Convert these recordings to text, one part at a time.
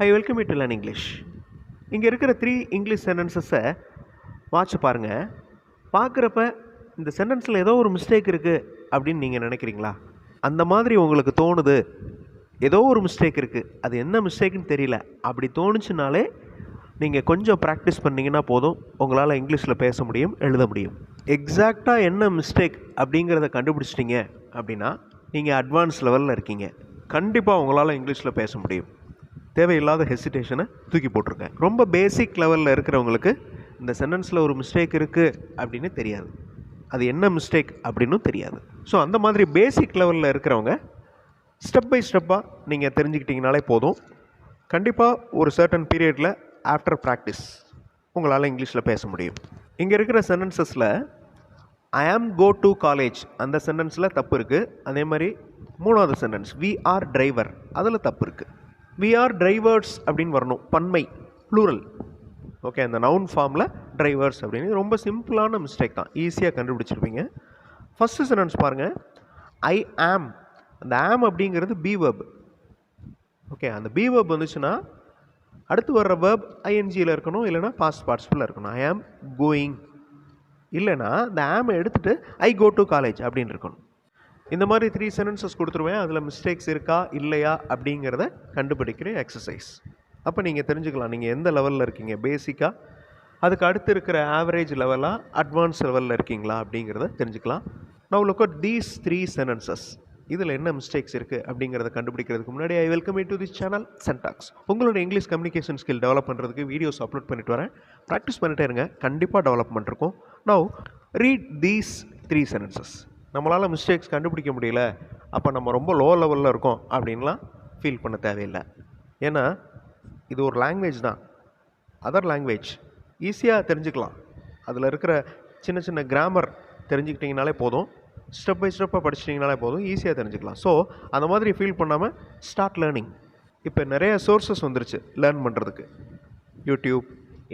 Hi welcome you to learn English இங்கே இருக்கிற three English சென்டென்சஸை watch பாருங்கள் பார்க்குறப்ப இந்த சென்டென்ஸில் ஏதோ ஒரு மிஸ்டேக் இருக்குது அப்படின்னு நீங்கள் நினைக்கிறீங்களா? அந்த மாதிரி உங்களுக்கு தோணுது. ஏதோ ஒரு மிஸ்டேக் இருக்குது அது என்ன மிஸ்டேக்குன்னு தெரியல. அப்படி தோணுச்சுனாலே நீங்கள் கொஞ்சம் ப்ராக்டிஸ் பண்ணிங்கன்னா போதும். உங்களால் இங்கிலீஷில் பேச முடியும் எழுத முடியும். எக்ஸாக்டாக என்ன மிஸ்டேக் அப்படிங்கிறத கண்டுபிடிச்சிட்டிங்க அப்படின்னா நீங்கள் அட்வான்ஸ் லெவலில் இருக்கீங்க. கண்டிப்பாக உங்களால் இங்கிலீஷில் பேச முடியும். தேவையில்லாத ஹெசிடேஷனை தூக்கி போட்டிருங்க ரொம்ப பேசிக் லெவலில் இருக்கிறவங்களுக்கு இந்த சென்டென்ஸில் ஒரு மிஸ்டேக் இருக்குது அப்படின்னு தெரியாது. அது என்ன மிஸ்டேக் அப்படின்னும் தெரியாது. ஸோ அந்த மாதிரி பேசிக் லெவலில் இருக்கிறவங்க ஸ்டெப் பை ஸ்டெப்பாக நீங்கள் தெரிஞ்சுக்கிட்டிங்கனாலே போதும். கண்டிப்பாக ஒரு சர்டன் பீரியடில் ஆஃப்டர் ப்ராக்டிஸ் உங்களால் இங்கிலீஷில் பேச முடியும். இங்கே இருக்கிற சென்டென்சஸில் ஐ ஆம் கோ டு காலேஜ் அந்த சென்டென்ஸில் தப்பு இருக்குது அதே மாதிரி மூணாவது சென்டென்ஸ் வி ஆர் டிரைவர் அதில் தப்பு இருக்குது வி ஆர் டிரைவர்ஸ் அப்படின்னு வரணும். பன்மை ப்ளூரல் ஓகே அந்த நவுன் ஃபார்மில் டிரைவர்ஸ் அப்படின்னு. ரொம்ப சிம்பிளான மிஸ்டேக் தான். ஈஸியாக கண்டுபிடிச்சிருப்பீங்க. ஃபஸ்ட்டு சென்டென்ஸ் பாருங்கள் ஐ ஆம் அந்த ஆம் அப்படிங்கிறது பி வேர்ப் ஓகே அந்த பி வேர்ப் வந்துச்சுன்னா அடுத்து வர்ற வேர்ப் ஐஎன்ஜியில் இருக்கணும் இல்லைனா பாஸ்ட் பார்ட்ஸ்ஃபுல்லாக இருக்கணும். ஐ ஆம் கோயிங் இல்லைனா இந்த ஆமை எடுத்துகிட்டு ஐ கோ டு காலேஜ் அப்படின்னு இருக்கணும். இந்த மாதிரி த்ரீ சென்டென்சஸ் கொடுத்துருவேன். அதில் மிஸ்டேக்ஸ் இருக்கா இல்லையா அப்படிங்கிறத கண்டுபிடிக்கிற எக்ஸசைஸ் அப்போ நீங்கள் தெரிஞ்சுக்கலாம். நீங்கள் எந்த லெவலில் இருக்கீங்க? பேசிக்காக அதுக்கு அடுத்து இருக்கிற ஆவரேஜ் லெவலாக அட்வான்ஸ் லெவலில் இருக்கீங்களா அப்படிங்கிறத தெரிஞ்சுக்கலாம். நான் look at these three sentences இதில் என்ன மிஸ்டேக்ஸ் இருக்குது அப்படிங்கிறத கண்டுபிடிக்கிறதுக்கு முன்னாடி I welcome to this channel Syntax உங்களோட இங்கிலீஷ் கம்யூனிகேஷன் ஸ்கில் டெவலப் பண்ணுறதுக்கு வீடியோஸ் அப்லோட் பண்ணிட்டு வரேன். ப்ராக்டிஸ் பண்ணிட்டே இருங்க. கண்டிப்பாக டெவலப்மெண்ட் இருக்கும். Now read these three sentences நம்மளால் மிஸ்டேக்ஸ் கண்டுபிடிக்க முடியல. அப்போ நம்ம ரொம்ப லோ லெவலில் இருக்கோம் அப்படின்லாம் ஃபீல் பண்ண தேவையில்லை. ஏன்னா இது ஒரு லாங்குவேஜ் தான். அதர் லாங்குவேஜ் ஈஸியாக தெரிஞ்சுக்கலாம். அதில் இருக்கிற சின்ன சின்ன கிராமர் தெரிஞ்சுக்கிட்டிங்கனாலே போதும். ஸ்டெப் பை ஸ்டெப்பாக படிச்சிட்டிங்கனாலே போதும். ஈஸியாக தெரிஞ்சுக்கலாம். ஸோ அந்த மாதிரி ஃபீல் பண்ணாமல் ஸ்டார்ட் லேர்னிங் இப்போ நிறைய சோர்சஸ் வந்துருச்சு லேர்ன் பண்ணுறதுக்கு யூடியூப்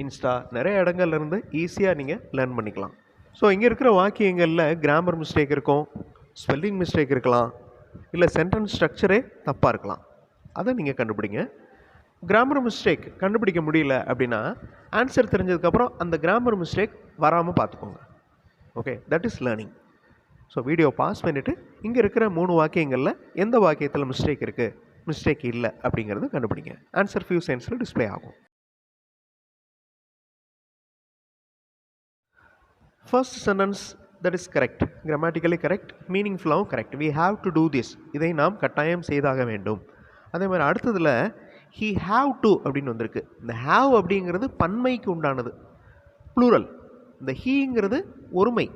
இன்ஸ்டா நிறைய இடங்கள்ல இருந்து ஈஸியாக நீங்கள் லேர்ன் பண்ணிக்கலாம். ஸோ இங்கே இருக்கிற வாக்கியங்களில் கிராமர் மிஸ்டேக் இருக்கும் ஸ்பெல்லிங் மிஸ்டேக் இருக்கலாம் இல்லை சென்டென்ஸ் ஸ்ட்ரக்சரே தப்பாக இருக்கலாம். அதை நீங்கள் கண்டுபிடிங்க. கிராமர் மிஸ்டேக் கண்டுபிடிக்க முடியல அப்படின்னா ஆன்சர் தெரிஞ்சதுக்கப்புறம் அந்த கிராமர் மிஸ்டேக் வராமல் பார்த்துக்கோங்க. Okay that is learning so video pause பண்ணிவிட்டு இங்கே இருக்கிற மூணு வாக்கியங்களில் எந்த வாக்கியத்தில் மிஸ்டேக் இருக்குது மிஸ்டேக் இல்லை அப்படிங்கிறது கண்டுபிடிங்க. ஆன்சர் ஃபியூ சென்ஸில் டிஸ்ப்ளே ஆகும். First sentence that is correct grammatically correct மீனிங்ஃபுல்லாகவும் correct we have to do this இதை நாம் கட்டாயம் செய்தாக வேண்டும். அதே மாதிரி அடுத்ததில் ஹீ ஹாவ் டு அப்படின்னு வந்திருக்கு. இந்த ஹாவ் அப்படிங்கிறது பன்மைக்கு உண்டானது. ப்ளூரல் இந்த ஹீங்கிறது ஒருமை.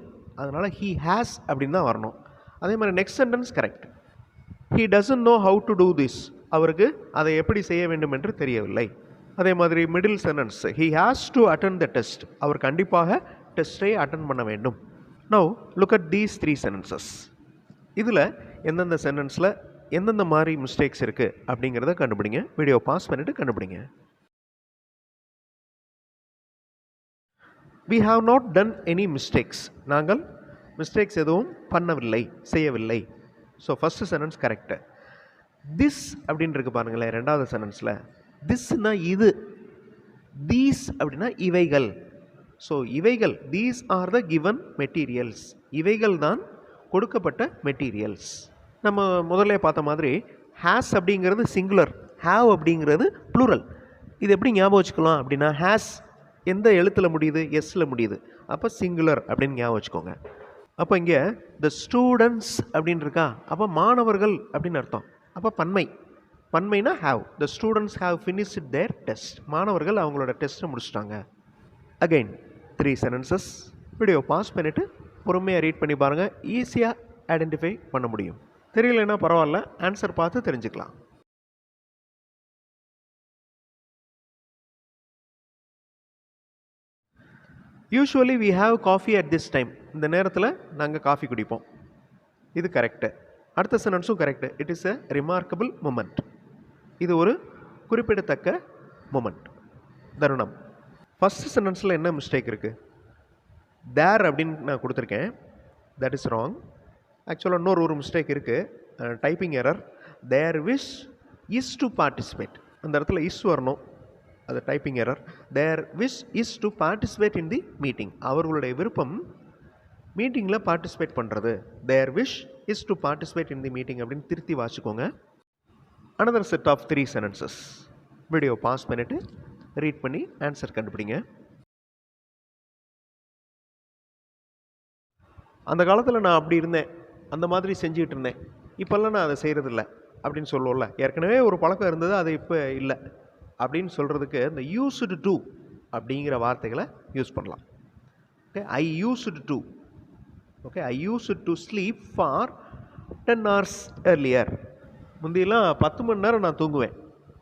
அதனால் ஹீ ஹேஸ் அப்படின்னு தான் வரணும். அதே மாதிரி next sentence correct he doesn't know how to do this அவருக்கு அதை எப்படி செய்ய வேண்டும் என்று தெரியவில்லை. அதே மாதிரி middle sentence he has to attend the test அவர் கண்டிப்பாக டெஸ்ட்டை அட்டன் பண்ண வேண்டும். Now look at these three sentences இதில் எந்தெந்த சென்டென்ஸில் எந்தெந்த மாதிரி மிஸ்டேக்ஸ் இருக்குது அப்படிங்கிறத கண்டுபிடிங்க. வீடியோ பாஸ் பண்ணிவிட்டு கண்டுபிடிங்க. We have not done any mistakes நாங்கள் மிஸ்டேக்ஸ் எதுவும் பண்ணவில்லை செய்யவில்லை. So first sentence correct this அப்படின்னு இருக்கு பாருங்களேன் ரெண்டாவது சென்டென்ஸில் திஸ்னா இது. தீஸ் அப்படின்னா இவைகள். ஸோ இவைகள் these are the given materials இவைகள் தான் கொடுக்கப்பட்ட மெட்டீரியல்ஸ் நம்ம முதல்ல பார்த்த மாதிரி ஹேஸ் அப்படிங்கிறது சிங்குலர் ஹாவ் அப்படிங்கிறது ப்ளூரல் இது எப்படி ஞாபகம் வச்சுக்கலாம் அப்படின்னா ஹேஸ் எந்த எழுத்தில் முடியுது எஸ்ஸில் முடியுது. அப்போ சிங்குலர் அப்படின்னு ஞாபகம் வச்சுக்கோங்க. அப்போ இங்கே த ஸ்டூடெண்ட்ஸ் அப்படின்னு இருக்கா? அப்போ மாணவர்கள் அப்படின்னு அர்த்தம். அப்போ பன்மை. பன்மைனா have the students have finished their test மாணவர்கள் அவங்களோட டெஸ்ட்டை முடிச்சிட்டாங்க. Again three sentences video pause பண்ணிவிட்டு பொறுமையாக ரீட் பண்ணி பாருங்கள் ஈஸியாக ஐடென்டிஃபை பண்ண முடியும். தெரியலன்னா பரவாயில்ல. ஆன்சர் பார்த்து தெரிஞ்சுக்கலாம். Usually we have coffee at this time இந்த நேரத்தில் நாங்கள் காஃபி குடிப்போம். இது கரெக்டு அடுத்த சென்டென்ஸும் correct it is a remarkable moment இது ஒரு குறிப்பிடத்தக்க மூமெண்ட் தருணம். ஃபஸ்ட்டு சென்டென்ஸில் என்ன மிஸ்டேக் இருக்குது தேர் அப்படின்னு நான் கொடுத்துருக்கேன் தட் இஸ் ராங் ஆக்சுவலாக இன்னொரு ஒரு மிஸ்டேக் இருக்குது typing error their wish is to participate அந்த இடத்துல இஸ் வரணும். அது typing error their wish is to participate in the meeting அவர்களுடைய விருப்பம் மீட்டிங்கில் பார்ட்டிசிபேட் பண்ணுறது their wish is to participate in the meeting அப்படின்னு திருத்தி வாசிக்கோங்க. Another set of three sentences video pause பண்ணிவிட்டு ரீட் பண்ணி ஆன்சர் கண்டுபிடிங்க. அந்த காலத்தில் நான் அப்படி இருந்தேன். அந்த மாதிரி செஞ்சுக்கிட்டு இருந்தேன். இப்போல்லாம் நான் அதை செய்கிறதில்ல அப்படின்னு சொல்லுவோம்ல. ஏற்கனவே ஒரு பழக்கம் இருந்தது அது இப்போ இல்லை. அப்படின்னு சொல்கிறதுக்கு இந்த யூஸ்டு டு அப்படிங்கிற வார்த்தைகளை யூஸ் பண்ணலாம். Okay I used to okay I used to sleep for ten hours earlier முந்தியெல்லாம் பத்து மணி நேரம் நான் தூங்குவேன்.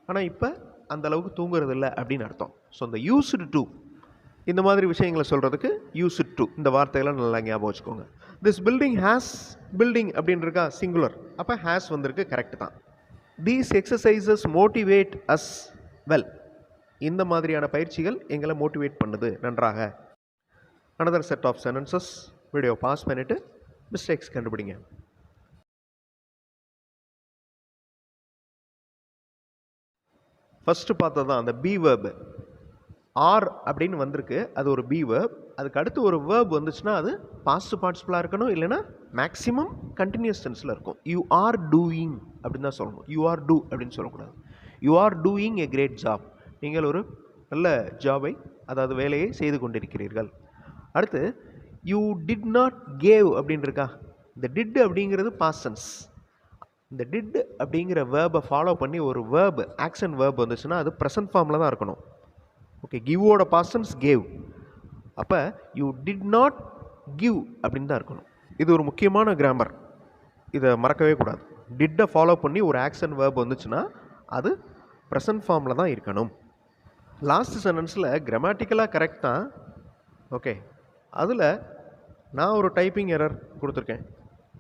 ஆனால் இப்போ அந்த அளவுக்கு தூங்குறது இல்லை அப்படின்னு அர்த்தம். ஸோ இந்த யூஸ்டு டு இந்த மாதிரி விஷயங்களை சொல்கிறதுக்கு யூஸ்டு டு இந்த வார்த்தைகளை நல்லா ஞாபகம் வச்சுக்கோங்க. திஸ் பில்டிங் ஹேஸ் பில்டிங் அப்படின்னு இருக்கா சிங்குலர் அப்போ ஹேஸ் வந்திருக்கு கரெக்ட் தான். These exercises motivate us well இந்த மாதிரியான பயிற்சிகள் எங்களை மோட்டிவேட் பண்ணுது நன்றாக. Another set of sentences video pause பண்ணிவிட்டு மிஸ்டேக்ஸ் கண்டுபிடிங்க. ஃபஸ்ட்டு பார்த்தது தான் அந்த பி வேர்பு ஆர் அப்படின்னு வந்திருக்கு. அது ஒரு பி வேர்ப் அதுக்கு அடுத்து ஒரு வேர்ப் வந்துச்சுன்னா அது பாஸ்ட் பார்ட்டிசிபிளாக இருக்கணும் இல்லைன்னா மேக்ஸிமம் கண்டினியூஸ் டென்ஸில் இருக்கும். யூ ஆர் டூயிங் அப்படின்னு தான் சொல்லணும். யூ ஆர் டூ அப்படின்னு சொல்லக்கூடாது. You are doing a great job நீங்கள் ஒரு நல்ல ஜாபை அதாவது வேலையை செய்து கொண்டிருக்கிறீர்கள். அடுத்து யூ டிட் நாட் கேவ் அப்படின்னு இருக்கா இந்த டிட் அப்படிங்கிறது பாசன்ஸ் இந்த டிட் அப்படிங்கிற வேர்பை ஃபாலோ பண்ணி ஒரு வேர்பு ஆக்ஷன் வேர்ப் வந்துச்சுன்னா அது ப்ரெசன்ட் ஃபார்மில் தான் இருக்கணும். ஓகே கிவோட பாசன்ஸ் கேவ் அப்போ யூ டிட் நாட் கிவ் அப்படின்னு தான் இருக்கணும். இது ஒரு முக்கியமான கிராமர் இதை மறக்கவே கூடாது. டிட்டை ஃபாலோ பண்ணி ஒரு ஆக்ஷன் வேர்ப் வந்துச்சுன்னா அது ப்ரெசன்ட் ஃபார்மில் தான் இருக்கணும். லாஸ்ட் சென்டென்ஸில் கிராமட்டிக்கலாக கரெக்ட் தான். ஓகே அதில் நான் ஒரு டைப்பிங் எரர் கொடுத்துருக்கேன்.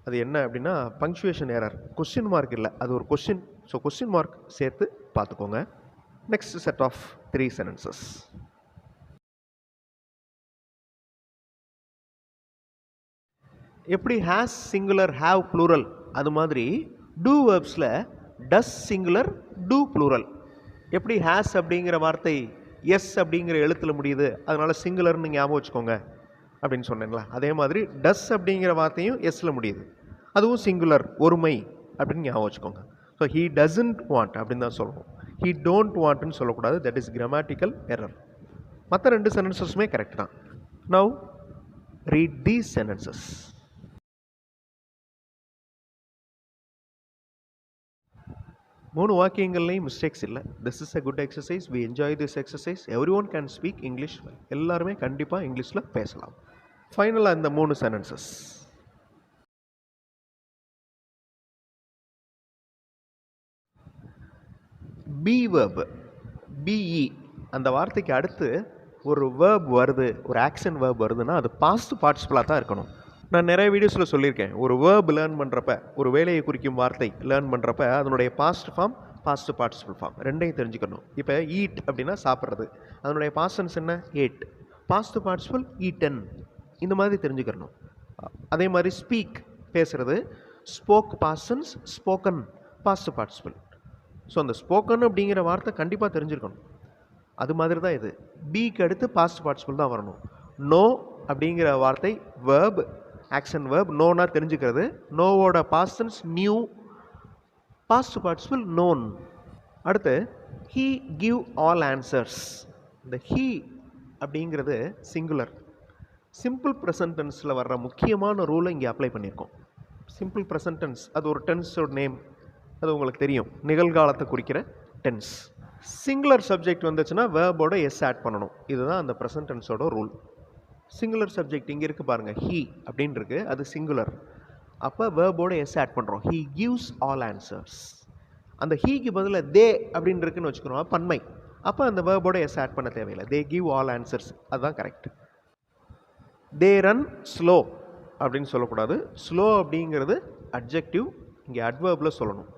அது என்ன அப்படின்னா பங்க்சுவேஷன் ஏரர் கொஸ்டின் மார்க் இல்லை. அது ஒரு கொஸ்டின் ஸோ கொஸ்டின் மார்க் சேர்த்து பார்த்துக்கோங்க. Next set of three sentences எப்படி ஹேஸ் சிங்குலர் ஹேவ் ப்ளூரல் அது மாதிரி டூ வேர்ப்ஸில் டஸ் சிங்குலர் டூ ப்ளூரல் எப்படி ஹேஸ் அப்படிங்கிற வார்த்தை எஸ் அப்படிங்கிற எழுத்தில் முடியுது அதனால் சிங்குலர்னு ஞாபகம் வச்சுக்கோங்க. அப்படின்னு சொன்னேங்களா அதே மாதிரி டஸ் அப்படிங்கிற வார்த்தையும் எஸ்ஸில் முடியுது. அதுவும் சிங்குலர் ஒருமை அப்படின்னு ஞாபகம் வச்சுக்கோங்க. ஸோ ஹீ டசன்ட் வாண்ட் அப்படின்னு தான் சொல்லணும் ஹீ டோன்ட் வாண்ட்னு சொல்லக்கூடாது. தட் இஸ் கிராமட்டிக்கல் எரர் மற்ற ரெண்டு சென்டென்சஸுமே கரெக்ட் தான். நவ் ரீட் தி சென்டென்சஸ் மூணு வாக்கியங்கள்லையும் மிஸ்டேக்ஸ் இல்லை. This is a good exercise we enjoy this exercise everyone can speak English எல்லாருமே கண்டிப்பாக இங்கிலீஷில் பேசலாம். ஃபைனலாக இந்த மூணு சென்டென்சஸ் பி வேர்ப் பிஇ அந்த வார்த்தைக்கு அடுத்து ஒரு வேர்ப் வருது ஒரு ஆக்ஷன் வேர்ப் வருதுன்னா அது பாஸ்ட் பார்ட்டிசிபிளாக தான் இருக்கணும். நான் நிறைய வீடியோஸில் சொல்லியிருக்கேன். ஒரு வேர்ப் லேர்ன் பண்ணுறப்ப ஒரு வேலையை குறிக்கும் வார்த்தை லேர்ன் பண்ணுறப்ப அதனுடைய past form past participle form ரெண்டையும் தெரிஞ்சுக்கணும். இப்போ ஈட் அப்படின்னா சாப்பிட்றது. அதனுடைய பாஸ்டன்ஸ் என்ன? ஏட் பாஸ்ட் பார்ட்டிசிபிள் ஈட்டன் இந்த மாதிரி தெரிஞ்சுக்கணும். அதே மாதிரி ஸ்பீக் பேசுகிறது spoke past tense spoken past participle so அந்த ஸ்போக்கன் அப்படிங்கிற வார்த்தை கண்டிப்பாக தெரிஞ்சிருக்கணும். அது மாதிரி தான் இது பிக்கு அடுத்து பாஸ்ட் பார்ட்டிசிபிள் தான் வரணும். நோ அப்படிங்கிற வார்த்தை வேர்ப் ஆக்ஷன் வேர்ப் நோனா தெரிஞ்சுக்கிறது. நோவோட past tense knew past participle known அடுத்து ஹீ கிவ் ஆல் ஆன்சர்ஸ் இந்த ஹீ அப்படிங்கிறது சிங்குலர் சிம்பிள் ப்ரெசன்டென்ஸில் வர்ற முக்கியமான ரூலை இங்கே அப்ளை பண்ணியிருக்கோம். சிம்பிள் ப்ரெசன்டென்ஸ் அது ஒரு டென்ஸோட நேம் அது உங்களுக்கு தெரியும். நிகழ்காலத்தை குறிக்கிற டென்ஸ் சிங்குலர் சப்ஜெக்ட் வந்துச்சுன்னா வேர்போட எஸ் ஆட் பண்ணணும். இதுதான் அந்த ப்ரெசன்டென்ஸோட ரூல் சிங்குலர் சப்ஜெக்ட் இங்கே இருக்குது பாருங்கள் ஹீ அப்படின்னு இருக்குது அது சிங்குலர் அப்போ வேர்போட எஸ் ஆட் பண்ணுறோம் ஹீ கிவ்ஸ் ஆல் ஆன்சர்ஸ் அந்த ஹீக்கு பதிலாக தே அப்படின்னு இருக்குன்னு வச்சுக்கிறோம் பன்மை. அப்போ அந்த வேர்போட எஸ் ஆட் பண்ண தேவையில்லை. தே கிவ் ஆல் ஆன்சர்ஸ் அதுதான் கரெக்ட் தே ரன் ஸ்லோ அப்படின்னு சொல்லக்கூடாது. ஸ்லோ அப்படிங்கிறது அட்ஜெக்டிவ் இங்கே அட்வர்பில் சொல்லணும்.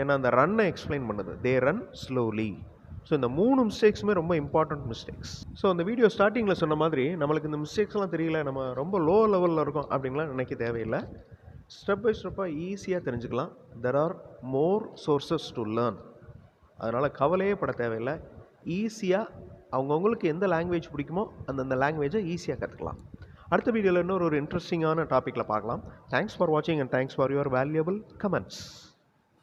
ஏன்னா அந்த ரன்னை எக்ஸ்பிளைன் பண்ணுது. தே ரன் ஸ்லோலி ஸோ இந்த மூணு மிஸ்டேக்ஸுமே ரொம்ப இம்பார்ட்டண்ட் மிஸ்டேக்ஸ் ஸோ அந்த வீடியோ ஸ்டார்டிங்கில் சொன்ன மாதிரி நம்மளுக்கு இந்த மிஸ்டேக்ஸ்லாம் தெரியல. நம்ம ரொம்ப லோ லெவலில் இருக்கோம் அப்படின்லாம் நினைக்க தேவையில்லை. ஸ்டெப் பை ஸ்டெப்பாக ஈஸியாக தெரிஞ்சுக்கலாம். There are more sources to learn அதனால் கவலையே பட தேவையில்லை. ஈஸியாக அவங்கவுங்களுக்கு எந்த லாங்குவேஜ் பிடிக்குமோ அந்தந்த லாங்குவேஜை ஈஸியாக கற்றுக்கலாம் அடுத்த வீடியோவில் இன்னொரு ஒரு இன்ட்ரெஸ்டிங்கான டாப்பிக்கில் பார்க்கலாம். தேங்க்ஸ் ஃபார் வாட்சிங் and thanks for your valuable comments